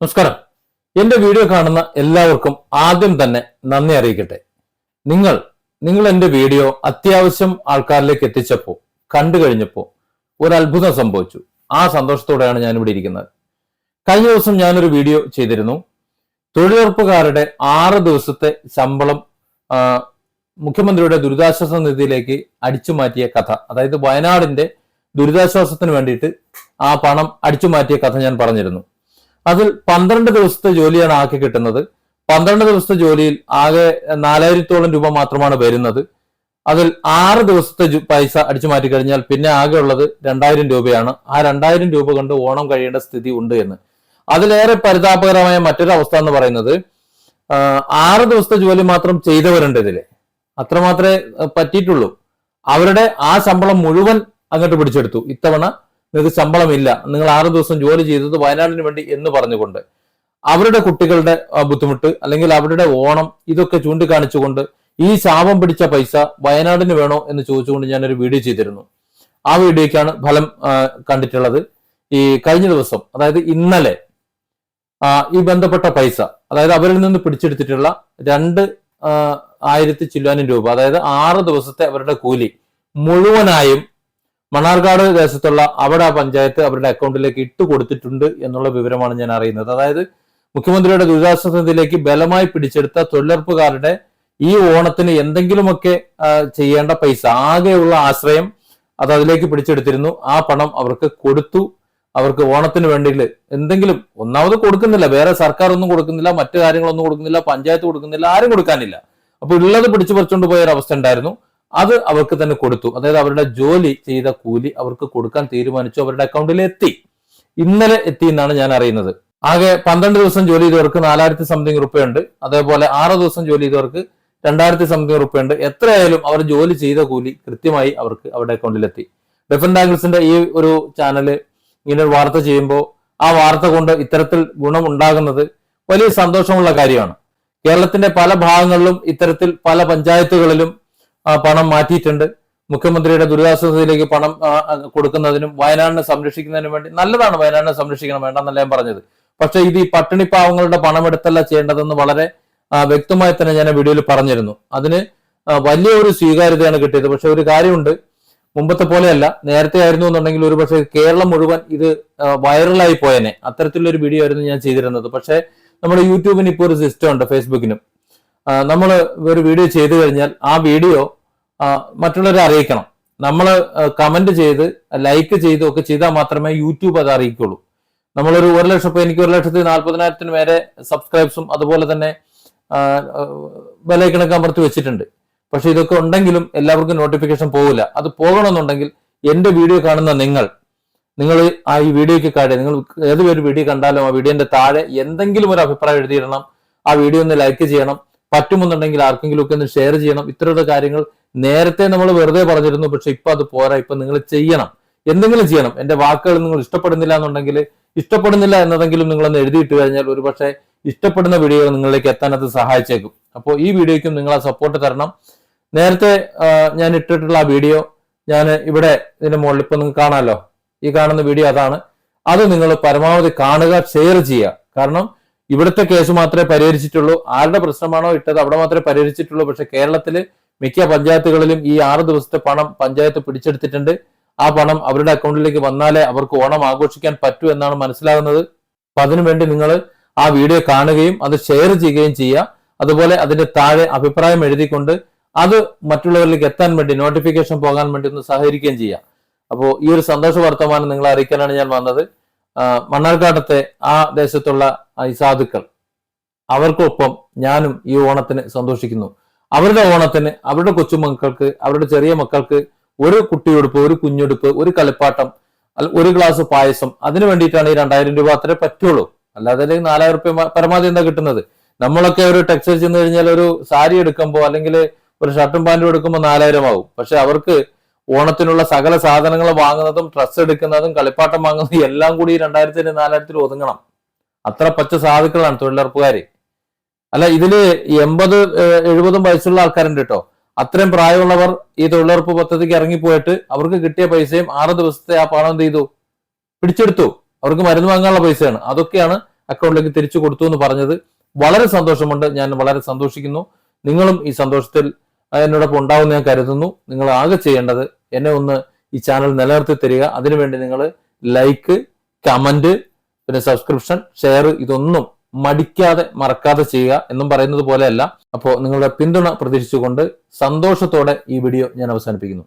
നമസ്കാരം. എന്റെ വീഡിയോ കാണുന്ന എല്ലാവർക്കും ആദ്യം തന്നെ നന്ദി അറിയിക്കട്ടെ. നിങ്ങൾ നിങ്ങൾ എന്റെ വീഡിയോ അത്യാവശ്യം ആൾക്കാരിലേക്ക് എത്തിച്ചപ്പോൾ കണ്ടു കഴിഞ്ഞപ്പോൾ ഒരു അത്ഭുതം സംഭവിച്ചു. ആ സന്തോഷത്തോടെയാണ് ഞാൻ ഇവിടെ ഇരിക്കുന്നത്. കഴിഞ്ഞ ദിവസം ഞാനൊരു വീഡിയോ ചെയ്തിരുന്നു. തൊഴിലുറപ്പുകാരുടെ ആറ് ദിവസത്തെ ശമ്പളം മുഖ്യമന്ത്രിയുടെ ദുരിതാശ്വാസ നിധിയിലേക്ക് അടിച്ചു മാറ്റിയ കഥ. അതായത് വയനാടിന്റെ ദുരിതാശ്വാസത്തിന് വേണ്ടിയിട്ട് ആ പണം അടിച്ചു മാറ്റിയ കഥ ഞാൻ പറഞ്ഞിരുന്നു. അതിൽ പന്ത്രണ്ട് ദിവസത്തെ ജോലിയാണ് ആക്കി കിട്ടുന്നത്. പന്ത്രണ്ട് ദിവസത്തെ ജോലിയിൽ ആകെ നാലായിരത്തോളം രൂപ മാത്രമാണ് വരുന്നത്. അതിൽ ആറ് ദിവസത്തെ പൈസ അടിച്ചു മാറ്റി കഴിഞ്ഞാൽ പിന്നെ ആകെ ഉള്ളത് രണ്ടായിരം രൂപയാണ്. ആ രണ്ടായിരം രൂപ കൊണ്ട് ഓണം കഴിയേണ്ട സ്ഥിതി ഉണ്ട് എന്ന്. അതിലേറെ പരിതാപകരമായ മറ്റൊരു അവസ്ഥ എന്ന് പറയുന്നത് ആറ് ദിവസത്തെ ജോലി മാത്രം ചെയ്തവരുണ്ട് ഇതിൽ. അത്രമാത്രമേ പറ്റിയിട്ടുള്ളൂ. അവരുടെ ആ ശമ്പളം മുഴുവൻ അങ്ങോട്ട് പിടിച്ചെടുത്തു. ഇത്തവണ നിങ്ങൾക്ക് ശമ്പളമില്ല. നിങ്ങൾ ആറ് ദിവസം ജോലി ചെയ്തത് വയനാടിന് വേണ്ടി എന്ന് പറഞ്ഞുകൊണ്ട് അവരുടെ കുട്ടികളുടെ ബുദ്ധിമുട്ട് അല്ലെങ്കിൽ അവരുടെ ഓണം ഇതൊക്കെ ചൂണ്ടിക്കാണിച്ചുകൊണ്ട് ഈ ശാപം പിടിച്ച പൈസ വയനാടിന് വേണോ എന്ന് ചോദിച്ചുകൊണ്ട് ഞാനൊരു വീഡിയോ ചെയ്തിരുന്നു. ആ വീഡിയോയ്ക്കാണ് ഫലം കണ്ടിട്ടുള്ളത്. ഈ കഴിഞ്ഞ ദിവസം അതായത് ഇന്നലെ ഈ ബന്ധപ്പെട്ട പൈസ അതായത് അവരിൽ നിന്ന് പിടിച്ചെടുത്തിട്ടുള്ള രണ്ട് ആയിരത്തി ചില്ലാനും രൂപ അതായത് ആറ് ദിവസത്തെ അവരുടെ കൂലി മുഴുവനായും മണ്ണാർക്കാട് ദേശത്തുള്ള അവിടെ പഞ്ചായത്ത് അവരുടെ അക്കൗണ്ടിലേക്ക് ഇട്ട് കൊടുത്തിട്ടുണ്ട് എന്നുള്ള വിവരമാണ് ഞാൻ അറിയുന്നത്. അതായത് മുഖ്യമന്ത്രിയുടെ ദുരിതാശ്വാസ നിധിയിലേക്ക് ബലമായി പിടിച്ചെടുത്ത തൊഴിലുറപ്പുകാരുടെ ഈ ഓണത്തിന് എന്തെങ്കിലുമൊക്കെ ചെയ്യേണ്ട പൈസ ആകെയുള്ള ആശ്രയം അത് അതിലേക്ക് പിടിച്ചെടുത്തിരുന്നു. ആ പണം അവർക്ക് കൊടുത്തു. അവർക്ക് ഓണത്തിന് വേണ്ടിയിൽ എന്തെങ്കിലും ഒന്നാമത് കൊടുക്കുന്നില്ല. വേറെ സർക്കാർ ഒന്നും കൊടുക്കുന്നില്ല. മറ്റു കാര്യങ്ങളൊന്നും കൊടുക്കുന്നില്ല. പഞ്ചായത്ത് കൊടുക്കുന്നില്ല. ആരും കൊടുക്കാനില്ല. അപ്പൊ ഉള്ളത് പിടിച്ചു പറിച്ചുകൊണ്ട് പോയ ഒരു അവസ്ഥ ഉണ്ടായിരുന്നു. അത് അവർക്ക് തന്നെ കൊടുത്തു. അതായത് അവരുടെ ജോലി ചെയ്ത കൂലി അവർക്ക് കൊടുക്കാൻ തീരുമാനിച്ചു അവരുടെ അക്കൗണ്ടിൽ എത്തി. ഇന്നലെ എത്തി എന്നാണ് ഞാൻ അറിയുന്നത്. ആകെ പന്ത്രണ്ട് ദിവസം ജോലി ചെയ്തവർക്ക് നാലായിരത്തി സംതിങ് റുപ്യുണ്ട്. അതേപോലെ ആറ് ദിവസം ജോലി ചെയ്തവർക്ക് രണ്ടായിരത്തി സംതിങ് റുപ്യുണ്ട്. എത്രയായാലും അവർ ജോലി ചെയ്ത കൂലി കൃത്യമായി അവർക്ക് അവരുടെ അക്കൗണ്ടിൽ എത്തി. ഡിഫറെന്റ് ആംഗിൾസിന്റെ ഈ ഒരു ചാനൽ ഇങ്ങനെ വാർത്ത ചെയ്യുമ്പോൾ ആ വാർത്ത കൊണ്ട് ഇത്തരത്തിൽ ഗുണം ഉണ്ടാകുന്നത് വലിയ സന്തോഷമുള്ള കാര്യമാണ്. കേരളത്തിന്റെ പല ഭാഗങ്ങളിലും ഇത്തരത്തിൽ പല പഞ്ചായത്തുകളിലും പണം മാറ്റിയിട്ടുണ്ട്. മുഖ്യമന്ത്രിയുടെ ദുരിതാശ്വാസത്തിലേക്ക് പണം കൊടുക്കുന്നതിനും വയനാടിനെ സംരക്ഷിക്കുന്നതിനും വേണ്ടി നല്ലതാണ് വയനാടിനെ സംരക്ഷിക്കണം വേണ്ടെന്നല്ല ഞാൻ പറഞ്ഞത്. പക്ഷെ ഇത് ഈ പട്ടിണി പാവങ്ങളുടെ പണം എടുത്തല്ല ചെയ്യേണ്ടതെന്ന് വളരെ വ്യക്തമായി തന്നെ ഞാൻ വീഡിയോയിൽ പറഞ്ഞിരുന്നു. അതിന് വലിയ ഒരു സ്വീകാര്യതയാണ് കിട്ടിയത്. പക്ഷെ ഒരു കാര്യമുണ്ട്. മുമ്പത്തെ പോലെയല്ല. നേരത്തെ ആയിരുന്നു എന്നുണ്ടെങ്കിൽ ഒരു പക്ഷേ കേരളം മുഴുവൻ ഇത് വൈറലായി പോയനെ. അത്തരത്തിലുള്ള ഒരു വീഡിയോ ആയിരുന്നു ഞാൻ ചെയ്തിരുന്നത്. പക്ഷേ നമ്മുടെ യൂട്യൂബിന് ഇപ്പോൾ ഒരു സിസ്റ്റം ഉണ്ട് ഫേസ്ബുക്കിനും. നമ്മൾ ഒരു വീഡിയോ ചെയ്തു കഴിഞ്ഞാൽ ആ വീഡിയോ മറ്റുള്ളവരെ അറിയിക്കണം. നമ്മൾ കമന്റ് ചെയ്ത് ലൈക്ക് ചെയ്ത് ഒക്കെ ചെയ്താൽ മാത്രമേ യൂട്യൂബ് അത് അറിയിക്കുള്ളൂ. നമ്മളൊരു ഒരു ലക്ഷം ഇപ്പൊ എനിക്ക് ഒരു ലക്ഷത്തി നാൽപ്പതിനായിരത്തിന് മേലെ സബ്സ്ക്രൈബ്സും അതുപോലെ തന്നെ വിലക്കണക്ക് അമർത്തി വെച്ചിട്ടുണ്ട്. പക്ഷെ ഇതൊക്കെ ഉണ്ടെങ്കിലും എല്ലാവർക്കും നോട്ടിഫിക്കേഷൻ പോകില്ല അത് പോകണമെന്നുണ്ടെങ്കിൽ എന്റെ വീഡിയോ കാണുന്ന നിങ്ങൾ നിങ്ങൾ ആ ഈ വീഡിയോയ്ക്ക് കാര്യം നിങ്ങൾ ഏത് ഒരു വീഡിയോ കണ്ടാലും ആ വീഡിയോന്റെ താഴെ എന്തെങ്കിലും ഒരു അഭിപ്രായം എഴുതിയിടണം. ആ വീഡിയോ ഒന്ന് ലൈക്ക് ചെയ്യണം. പറ്റുമെന്നുണ്ടെങ്കിൽ ആർക്കെങ്കിലും ഒക്കെ ഒന്ന് ഷെയർ ചെയ്യണം. ഇത്തരത്തിലുള്ള കാര്യങ്ങൾ നേരത്തെ നമ്മൾ വെറുതെ പറഞ്ഞിരുന്നു പക്ഷെ ഇപ്പൊ അത് പോരാ ഇപ്പൊ നിങ്ങൾ ചെയ്യണം. എന്തെങ്കിലും ചെയ്യണം. എന്റെ വാക്കുകൾ നിങ്ങൾ ഇഷ്ടപ്പെടുന്നില്ല എന്നുണ്ടെങ്കിൽ ഇഷ്ടപ്പെടുന്നില്ല എന്നതെങ്കിലും നിങ്ങൾ നിങ്ങളൊന്ന് എഴുതിയിട്ട് കഴിഞ്ഞാൽ ഒരു പക്ഷേ ഇഷ്ടപ്പെടുന്ന വീഡിയോകൾ നിങ്ങളിലേക്ക് എത്താൻ അത് സഹായിച്ചേക്കും. അപ്പോൾ ഈ വീഡിയോയ്ക്കും നിങ്ങൾ ആ സപ്പോർട്ട് തരണം. നേരത്തെ ഞാൻ ഇട്ടിട്ടുള്ള ആ വീഡിയോ ഞാൻ ഇവിടെ ഇതിന്റെ മുകളിൽ ഇപ്പൊ നിങ്ങൾക്ക് കാണാമല്ലോ. ഈ കാണുന്ന വീഡിയോ അതാണ്. അത് നിങ്ങൾ പരമാവധി കാണുക ഷെയർ ചെയ്യുക. കാരണം ഇവിടുത്തെ കേസ് മാത്രമേ പരിഹരിച്ചിട്ടുള്ളൂ. ആരുടെ പ്രശ്നമാണോ ഇട്ടത് അവിടെ മാത്രമേ പരിഹരിച്ചിട്ടുള്ളൂ. പക്ഷെ കേരളത്തിൽ മിക്ക പഞ്ചായത്തുകളിലും ഈ ആറ് ദിവസത്തെ പണം പഞ്ചായത്ത് പിടിച്ചെടുത്തിട്ടുണ്ട്. ആ പണം അവരുടെ അക്കൗണ്ടിലേക്ക് വന്നാലേ അവർക്ക് ഓണം ആഘോഷിക്കാൻ പറ്റൂ എന്നാണ് മനസ്സിലാകുന്നത്. അപ്പൊ അതിനുവേണ്ടി നിങ്ങൾ ആ വീഡിയോ കാണുകയും അത് ഷെയർ ചെയ്യുകയും ചെയ്യുക. അതുപോലെ അതിന്റെ താഴെ അഭിപ്രായം എഴുതിക്കൊണ്ട് അത് മറ്റുള്ളവരിലേക്ക് എത്താൻ വേണ്ടി നോട്ടിഫിക്കേഷൻ പോകാൻ വേണ്ടി ഒന്ന് സഹകരിക്കുകയും ചെയ്യുക. അപ്പോൾ ഈ ഒരു സന്തോഷ വർത്തമാനം നിങ്ങളെ അറിയിക്കാനാണ് ഞാൻ വന്നത്. മണ്ണാർക്കാട്ടത്തെ ആ ദേശത്തുള്ള ഈ സാധുക്കൾ അവർക്കൊപ്പം ഞാനും ഈ ഓണത്തിന് സന്തോഷിക്കുന്നു. അവരുടെ ഓണത്തിന് അവരുടെ കൊച്ചുമക്കൾക്ക് അവരുടെ ചെറിയ മക്കൾക്ക് ഒരു കുട്ടിയുടുപ്പ് ഒരു കുഞ്ഞുടുപ്പ് ഒരു കളിപ്പാട്ടം ഒരു ഗ്ലാസ് പായസം അതിന് വേണ്ടിയിട്ടാണ് ഈ രണ്ടായിരം രൂപ അത്രേ പറ്റുള്ളൂ. അല്ലാതെ നാലായിരം റുപ്യ പരമാവധി എന്താ കിട്ടുന്നത്? നമ്മളൊക്കെ ഒരു ടെക്സ്റ്റൈൽ ചെന്ന് കഴിഞ്ഞാൽ ഒരു സാരി എടുക്കുമ്പോൾ അല്ലെങ്കിൽ ഒരു ഷർട്ടും പാന്റും എടുക്കുമ്പോൾ നാലായിരം ആവും. പക്ഷെ അവർക്ക് ഓണത്തിനുള്ള സകല സാധനങ്ങൾ വാങ്ങുന്നതും ഡ്രസ്സ് എടുക്കുന്നതും കളിപ്പാട്ടം വാങ്ങുന്നതും എല്ലാം കൂടി രണ്ടായിരത്തിന് നാലായിരത്തിൽ ഒതുങ്ങണം. അത്ര പച്ച സാധുക്കളാണ് തൊഴിലുറപ്പുകാര്. അല്ല ഇതിൽ എൺപത് എഴുപതും വയസ്സുള്ള ആൾക്കാരുണ്ട് കേട്ടോ അത്രയും പ്രായമുള്ളവർ ഈ തൊഴിലുറപ്പ് പദ്ധതിക്ക് ഇറങ്ങിപ്പോയിട്ട് അവർക്ക് കിട്ടിയ പൈസയും ആറ് ദിവസത്തെ ആ പണം എന്ത് ചെയ്തു? പിടിച്ചെടുത്തു. അവർക്ക് മരുന്ന് വാങ്ങാനുള്ള പൈസയാണ്. അതൊക്കെയാണ് അക്കൗണ്ടിലേക്ക് തിരിച്ചു കൊടുത്തു എന്ന് പറഞ്ഞത്. വളരെ സന്തോഷമുണ്ട്. ഞാൻ വളരെ സന്തോഷിക്കുന്നു. നിങ്ങളും ഈ സന്തോഷത്തിൽ എന്നോടൊപ്പം ഉണ്ടാവും ഞാൻ കരുതുന്നു. നിങ്ങൾ ആകെ ചെയ്യേണ്ടത് എന്നെ ഒന്ന് ഈ ചാനൽ നിലനിർത്തി തരിക. അതിനുവേണ്ടി നിങ്ങൾ ലൈക്ക് കമന്റ് പിന്നെ സബ്സ്ക്രിപ്ഷൻ ഷെയർ ഇതൊന്നും മടിക്കാതെ മറക്കാതെ ചെയ്യുക എന്നും പറയുന്നത് പോലെയല്ല. അപ്പോൾ നിങ്ങളുടെ പിന്തുണ പ്രതീക്ഷിച്ചുകൊണ്ട് സന്തോഷത്തോടെ ഈ വീഡിയോ ഞാൻ അവസാനിപ്പിക്കുന്നു.